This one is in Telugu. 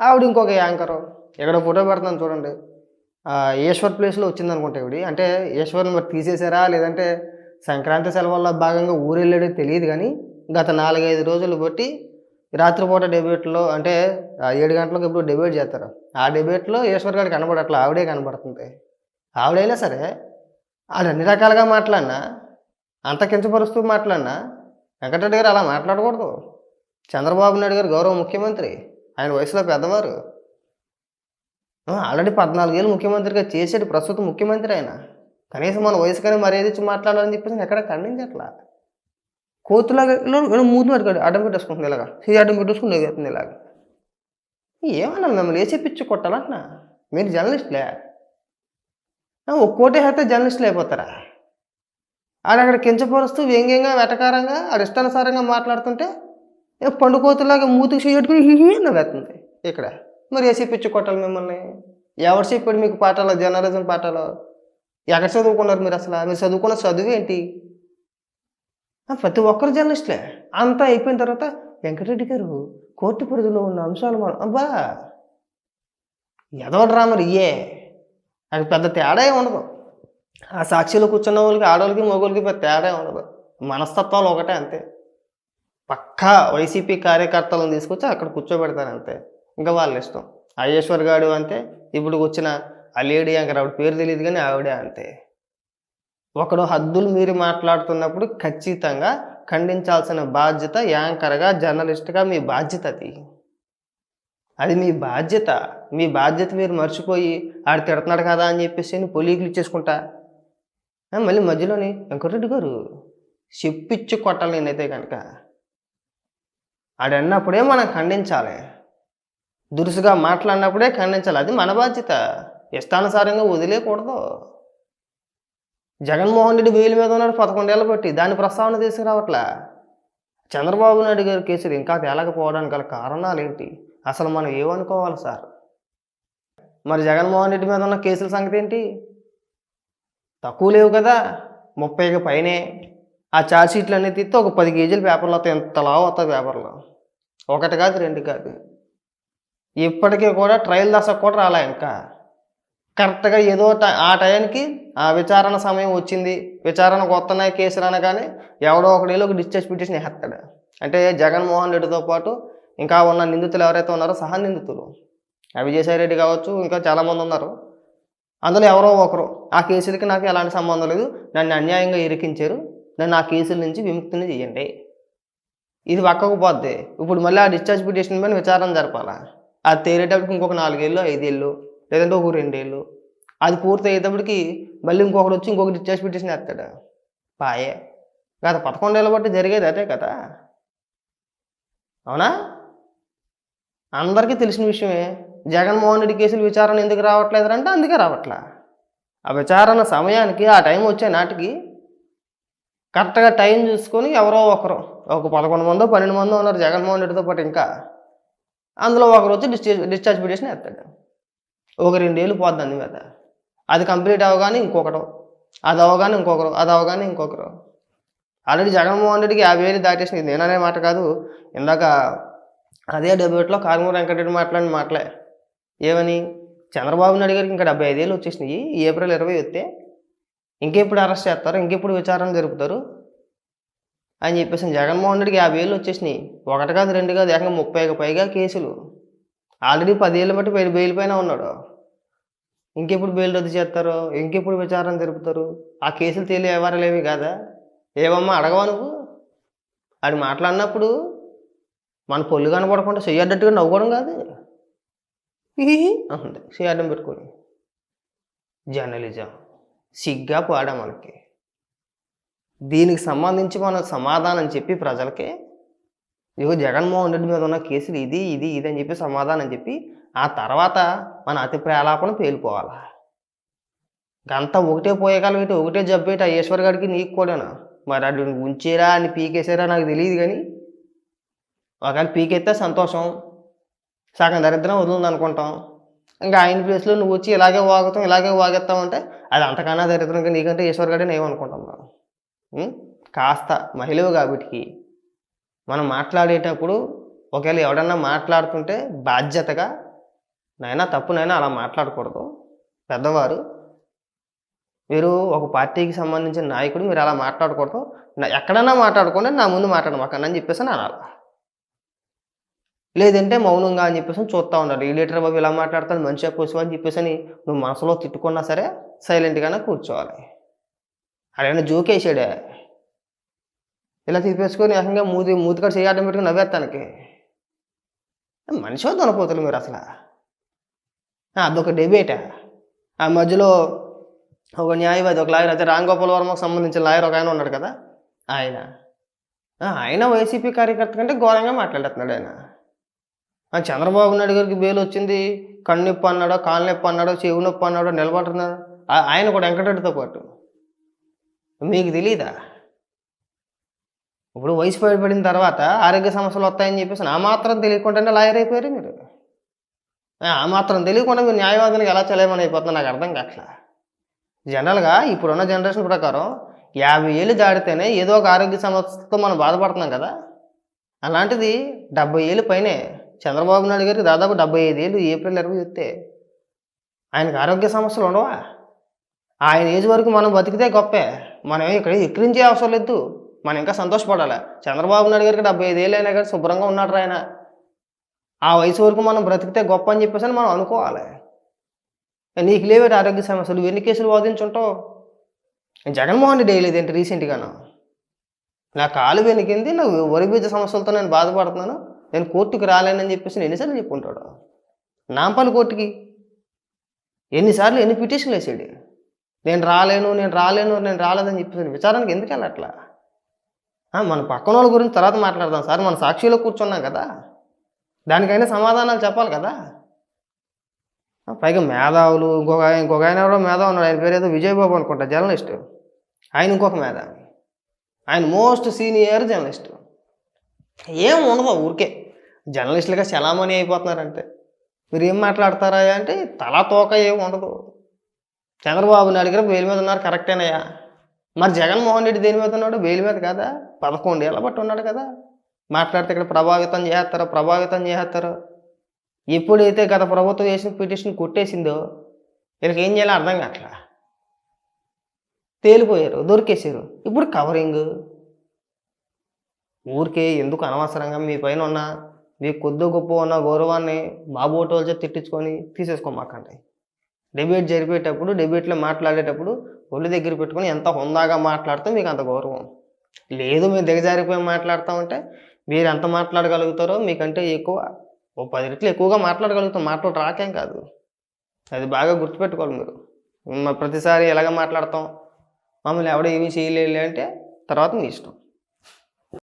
ఆవిడ ఇంకొక యాంకరు. ఎక్కడ ఫోటో పెడతాను చూడండి. ఈశ్వర్ ప్లేస్లో వచ్చింది అనుకుంటా ఇవిడి అంటే ఈశ్వర్ని మరి తీసేశారా? లేదంటే సంక్రాంతి సెలవుల్లో భాగంగా ఊరెళ్ళాడో తెలియదు కానీ గత నాలుగైదు రోజులు బట్టి రాత్రిపూట డెబేట్లో అంటే ఏడు గంటలకు ఇప్పుడు డెబేట్ చేస్తారు. ఆ డెబేట్లో ఈశ్వర్ గారు కనబడట్లా ఆవిడే కనబడుతుంది. ఆవిడైనా సరే ఆవిడ అన్ని రకాలుగా మాట్లాడినా అంత కించపరుస్తూ మాట్లాడినా వెంకటరెడ్డి గారు అలా మాట్లాడకూడదు. చంద్రబాబు నాయుడు గారు గౌరవ ముఖ్యమంత్రి. ఆయన వయసులో పెద్దవారు? ఆల్రెడీ ఆల్రెడీ పద్నాలుగేళ్ళు ముఖ్యమంత్రిగా చేసేది ప్రస్తుత ముఖ్యమంత్రి ఆయన. కనీసం మన వయసుకనే మర్యాద ఇచ్చి మాట్లాడాలని చెప్పేసి ఎక్కడ ఖండించట్లా? కోతులాగా ఇలా మూతి పెట్టుకోండి అడ్డం పెట్టేసుకుంటుంది ఇలాగా. ఇది అడ్డం పెట్టేసుకుని ఎగురుతుంది ఇలాగ. ఏమన్నా మిమ్మల్ని ఏ చెప్పించి కొట్టాలంటున్నా? మీరు జర్నలిస్ట్లే. ఆ, ఒక కోటి అయితే జర్నలిస్టులు అయిపోతారా? ఆడ అక్కడ కించపరుస్తూ వ్యంగ్యంగా వెటకారంగా ఆడ ఇష్టానుసారంగా మాట్లాడుతుంటే పండుకోతలాగా మూతికి చేయట్టుకుని హిహి నవ్వుతుంది ఇక్కడ. మరి ఏ కొట్టాలి మిమ్మల్ని? ఎవరు చెప్పాడు మీకు పాఠాలు? జర్నలిజం పాఠాలు? ఎక్కడ చదువుకున్నారు మీరు అసలు? మీరు చదువుకున్న చదువు ఏంటి? ప్రతి ఒక్కరు జర్నలిస్టులే. అంతా అయిపోయిన తర్వాత వెంకటరెడ్డి గారు కోర్టు పరిధిలో ఉన్న అంశాలు మనం అబ్బా! ఎదవ డ్రామర్ ఇయే అది పెద్ద తేడా ఉండదు. ఆ సాక్షిలో కూర్చున్న వాళ్ళకి ఆడవాళ్ళకి మగవాళ్ళకి పెద్ద తేడా ఉండదు. మనస్తత్వాలు ఒకటే అంతే. పక్కా వైసీపీ కార్యకర్తలను తీసుకొచ్చి అక్కడ కూర్చోబెడతారు అంతే. ఇంకా వాళ్ళ ఇష్టం. అయ్యేశ్వర్ గాడు అంతే ఇప్పుడు వచ్చిన ఆ లేడీ యాంకర్ ఆవిడ పేరు తెలియదు కానీ ఆవిడే అంతే. ఒకడు హద్దులు మీరు మాట్లాడుతున్నప్పుడు ఖచ్చితంగా ఖండించాల్సిన బాధ్యత యాంకర్గా జర్నలిస్ట్గా మీ బాధ్యత అది. అది మీ బాధ్యత. మీ బాధ్యత మీరు మర్చిపోయి ఆడు తిడుతున్నాడు కదా అని చెప్పేసి నేను పొలీకులు ఇచ్చేసుకుంటా. మళ్ళీ మధ్యలోని వెంకటరెడ్డి గారు చెప్పిచ్చి కొట్టాలి నేనైతే కనుక. ఆడన్నప్పుడే మనం ఖండించాలి. దురుసుగా మాట్లాడినప్పుడే ఖండించాలి. అది మన బాధ్యత. ఇష్టానుసారంగా వదిలేయకూడదు జగన్మోహన్ రెడ్డి వేలు మీద ఉన్నాడు పదకొండేళ్ళు బట్టి దాని ప్రస్తావన తీసుకురావట్లా? చంద్రబాబు నాయుడు గారి కేసులు ఇంకా తేలకపోవడానికి గల కారణాలు ఏంటి? అసలు మనం ఏమనుకోవాలి సార్? మరి జగన్మోహన్ రెడ్డి మీద ఉన్న కేసుల సంగతి ఏంటి? తక్కువ లేవు కదా. ముప్పైకి పైనే. ఆ ఛార్జ్ షీట్లు అన్నీ తీస్తే ఒక పది కేజీల పేపర్లు వస్తాయి. ఎంత లావు వస్తాయి పేపర్లో? ఒకటి కాదు రెండు కాదు. ఇప్పటికీ కూడా ట్రయల్ దశకు కూడా రాలే ఇంకా. కరెక్ట్గా ఏదో ఆ టైంకి ఆ విచారణ సమయం వచ్చింది. విచారణకు వస్తున్నాయి కేసులు అనగానే ఎవడో ఒకడేలో ఒక డిశ్చార్జ్ పిటిషన్ వేస్తాడు. అంటే జగన్మోహన్ రెడ్డితో పాటు ఇంకా ఉన్న నిందితులు ఎవరైతే ఉన్నారో సహా నిందితులు. విజయసాయి రెడ్డి కావచ్చు ఇంకా చాలామంది ఉన్నారు. అందులో ఎవరో ఒకరు ఆ కేసులకి నాకు ఎలాంటి సంబంధం లేదు. నన్ను అన్యాయంగా ఇరికించారు. నన్ను ఆ కేసుల నుంచి విముక్తిని చేయండి. ఇది పక్కకు ఇప్పుడు మళ్ళీ ఆ డిశ్చార్జ్ పిటిషన్ పైన విచారణ జరపాలా? అది తేలేటప్పటికి ఇంకొక నాలుగేళ్ళు ఐదేళ్ళు లేదంటే ఒక రెండేళ్ళు. అది పూర్తి అయ్యేటప్పటికి మళ్ళీ ఇంకొకటి వచ్చి ఇంకొక డిశ్చార్జ్ పిటిషన్ వేస్తాడు. పాయే గత పదకొండేళ్ళ బట్టి జరిగేది అదే కదా. అవునా? అందరికీ తెలిసిన విషయమే. జగన్మోహన్ రెడ్డి కేసులు విచారణ ఎందుకు రావట్లేదంటే అందుకే రావట్లా. ఆ విచారణ సమయానికి ఆ టైం వచ్చే నాటికి కరెక్ట్గా టైం చూసుకొని ఎవరో ఒకరు ఒక పదకొండు మందో పన్నెండు మందో ఉన్నారు జగన్మోహన్ రెడ్డితో పాటు ఇంకా. అందులో ఒకరు వచ్చి డిశ్చార్జ్ డిశ్చార్జ్ పిటిషన్ వేస్తాడు. ఒక రెండేళ్ళు పోద్ది దాని మీద. అది కంప్లీట్ అవగానే ఇంకొకరు. అది అవగానే ఇంకొకరు అది అవగానే ఇంకొకరు. ఆల్రెడీ జగన్మోహన్ రెడ్డికి యాభై వేలు దాటేసింది. నేననే మాట కాదు. ఇందాక అదే డెబ్యూట్లో కారుమూరి వెంకటరెడ్డి మాట్లాడిన మాటలే. ఏమని? చంద్రబాబు నాయుడు గారికి ఇంకా డెబ్బై ఐదేళ్ళు వచ్చేసినాయి. ఏప్రిల్ ఇరవై వస్తే ఇంకెప్పుడు అరెస్ట్ చేస్తారు? ఇంకెప్పుడు విచారణ జరుపుతారు? అని చెప్పేసి జగన్మోహన్ రెడ్డికి యాభై ఏళ్ళు వచ్చేసినాయి. ఒకటి కాదు రెండు కాదు ఏకంగా ముప్పైకి పైగా కేసులు. ఆల్రెడీ పదేళ్ళు బట్టి బెయిల్ బెయిల్ పైన ఉన్నాడు. ఇంకెప్పుడు బెయిల్ రద్దు చేస్తారు? ఇంకెప్పుడు విచారణ జరుపుతారు? ఆ కేసులు తేలి వ్యవహారాలు ఏవి కాదా? ఏమమ్మా అడగవా నువ్వు? ఆడు మాట్లాడినప్పుడు మన పొల్లు కనపడకుండా చెయ్యడ్డట్టుగా నవ్వుకోవడం కాదు. అంది చేయడం పెట్టుకొని జర్నలిజం సిగ్గా పాడా మనకి. దీనికి సంబంధించి మనం సమాధానం చెప్పి ప్రజలకి ఇగో జగన్మోహన్ రెడ్డి మీద ఉన్న కేసులు ఇది ఇది ఇది అని చెప్పి సమాధానం చెప్పి ఆ తర్వాత మన అతి ప్రేలాపన పేలిపోవాలా? గంత ఒకటే పోయేకాలం ఏంటి? ఒకటే జబ్బు ఆ ఈశ్వర్ గారికి నీకు కూడానా? మరి అటు ఉంచేరా అని పీకేసారా నాకు తెలియదు కానీ ఒకవేళ పీకెత్తే సంతోషం. సగం దరిద్రం వదులుంది అనుకుంటాం. ఇంకా ఆయన ప్లేస్లో నువ్వు వచ్చి ఇలాగే వాగుతాం ఇలాగే వాగేస్తావు అంటే అది అంతకన్నా దరిద్రం ఇంకా నీకంటే ఈశ్వర్ గడే ఏమనుకుంటాం మనం? కాస్త మహిళవు కాబట్టి మనం మాట్లాడేటప్పుడు ఒకవేళ ఎవడన్నా మాట్లాడుతుంటే బాధ్యతగా నైనా తప్పు నైనా అలా మాట్లాడకూడదు. పెద్దవారు మీరు ఒక పార్టీకి సంబంధించిన నాయకుడు మీరు అలా మాట్లాడకూడదు. నా- ఎక్కడైనా మాట్లాడుకోండి నా ముందు మాట్లాడమాకండి అని చెప్పేసి అని అనాలి. లేదంటే మౌనంగా అని చెప్పేసి చూస్తూ ఉండాలి. ఈ లీటర్ బాబు ఇలా మాట్లాడతాను మంచిగా కూర్చోవని చెప్పేసి అని నువ్వు మనసులో తిట్టుకున్నా సరే సైలెంట్గానే కూర్చోవాలి. అడైనా జోకేసాడే ఇలా తిప్పేసుకొని ఏకంగా మూతి మూతికాడ చేయడం పెట్టుకుని నవ్వేస్తానికి మనిషి దొనపోతులు మీరు అసలు? అదొక డెబేటా ఆ మధ్యలో ఒక న్యాయవాది ఒక లాయర్ అయితే రాంగోపాల్ వర్మకు సంబంధించిన లాయర్ ఒక ఆయన ఉన్నాడు కదా? ఆయన. ఆయన వైసీపీ కార్యకర్త కంటే ఘోరంగా మాట్లాడుతున్నాడు ఆయన. ఆ, చంద్రబాబు నాయుడు గారికి బెయిల్ వచ్చింది. కన్ను నొప్పి అన్నాడో కాళ్ళ నొప్పి అన్నాడో చెవు నొప్పి అన్నాడో నిలబడుతున్నాడు ఆయన కూడా వెంకటరెడ్డితో పాటు. మీకు తెలీదా? ఇప్పుడు వయసు పడిన తర్వాత ఆరోగ్య సమస్యలు వస్తాయని చెప్పేసి ఆ మాత్రం తెలియకుండానే లాయర్ అయిపోయారు మీరు. ఆ మాత్రం తెలియకుండా మీరు న్యాయవాదానికి ఎలా చలేమని అయిపోతుంది నాకు అర్థం కావట్లా. జనరల్గా ఇప్పుడున్న జనరేషన్ ప్రకారం యాభై ఏళ్ళు దాడితేనే ఏదో ఒక ఆరోగ్య సమస్యతో మనం బాధపడుతున్నాం కదా. అలాంటిది డెబ్బై ఏళ్ళు పైనే చంద్రబాబు నాయుడు గారికి దాదాపు డెబ్బై ఐదు ఏళ్ళు ఏప్రిల్ ఇరవై వస్తే ఆయనకు ఆరోగ్య సమస్యలు ఉండవా? ఆయన ఏజ్ వరకు మనం బతికితే గొప్పే. మనం ఇక్కడ ఎక్కిరించే అవసరం లేదు. మనం ఇంకా సంతోషపడాలి. చంద్రబాబు నాయుడు గారికి డెబ్బై ఐదేళ్ళు అయినా కానీ శుభ్రంగా ఉన్నాడు ఆయన. ఆ వయసు వరకు మనం బ్రతికితే గొప్ప అని చెప్పేసి అని మనం అనుకోవాలి. నీకు లేవేటి ఆరోగ్య సమస్యలు. ఎన్ని కేసులు వాదించుంటావు? జగన్మోహన్ రెడ్డి వేయలేదు ఏంటి రీసెంట్గాను నా కాలు వెనికింది నా వరి బీజ సమస్యలతో నేను బాధపడుతున్నాను. నేను కోర్టుకి రాలేనని చెప్పేసి నేను ఎన్నిసార్లు చెప్పుకుంటాడు నాంపల్లి కోర్టుకి ఎన్నిసార్లు ఎన్ని పిటిషన్లు వేసాడు? నేను రాలేను నేను రాలేను నేను రాలేదని చెప్పేసి విచారానికి ఎందుకు వెళ్ళట్లా మన పక్కన వాళ్ళ గురించి తర్వాత మాట్లాడదాం సార్ మన సాక్షిలో కూర్చున్నాం కదా. దానికైనా సమాధానాలు చెప్పాలి కదా. పైగా మేధావులు ఇంకొక ఇంకొక ఆయన ఎవరో మేధావు ఉన్నాడు ఆయన పేరు ఏదో విజయబాబు అనుకుంటా జర్నలిస్ట్. ఆయన ఇంకొక మేధావి. ఆయన మోస్ట్ సీనియర్ జర్నలిస్ట్. ఏం ఉండదు ఊరికే. జర్నలిస్టులుగా చలామణి అయిపోతున్నారంటే. మీరు ఏం మాట్లాడతారా అంటే తలా తోక ఏం ఉండదు. చంద్రబాబు నాయుడు గారు బెయిల్ మీద ఉన్నారు కరెక్టేనయ్యా మరి జగన్మోహన్ రెడ్డి దేని మీద ఉన్నాడు? బెయిల్ మీద కదా? పదకొండు ఏళ్ళ బట్టి ఉన్నాడు కదా. మాట్లాడితే ఇక్కడ ప్రభావితం చేస్తారో ప్రభావితం చేస్తారో. ఎప్పుడైతే గత ప్రభుత్వం వేసిన పిటిషన్ కొట్టేసిందో వీళ్ళకి ఏం చేయాలో అర్థం కావట్లా. తేలిపోయారు దొరికేసారు ఇప్పుడు కవరింగ్ ఊరికే ఎందుకు అనవసరంగా మీ పైన ఉన్న మీ కొద్ది గొప్ప ఉన్న గౌరవాన్ని మా బోటోల్చే తిట్టించుకొని తీసేసుకోమాకండి. డెబేట్ జరిపేటప్పుడు డెబేట్లో మాట్లాడేటప్పుడు ఒళ్ళు దగ్గర పెట్టుకొని ఎంత హుందాగా మాట్లాడితే మీకు అంత గౌరవం. లేదు మీరు దిగజారిపోయి మాట్లాడతామంటే మీరు ఎంత మాట్లాడగలుగుతారో మీకంటే ఎక్కువ ఓ పది రెట్లు ఎక్కువగా మాట్లాడగలుగుతాం. మాట్లాడు రాకేం కాదు. అది బాగా గుర్తుపెట్టుకోవాలి మీరు. ప్రతిసారి ఎలాగ మాట్లాడతాం? మమ్మల్ని ఎవడో ఏమీ చేయలేదు అంటే తర్వాత మీ ఇష్టం.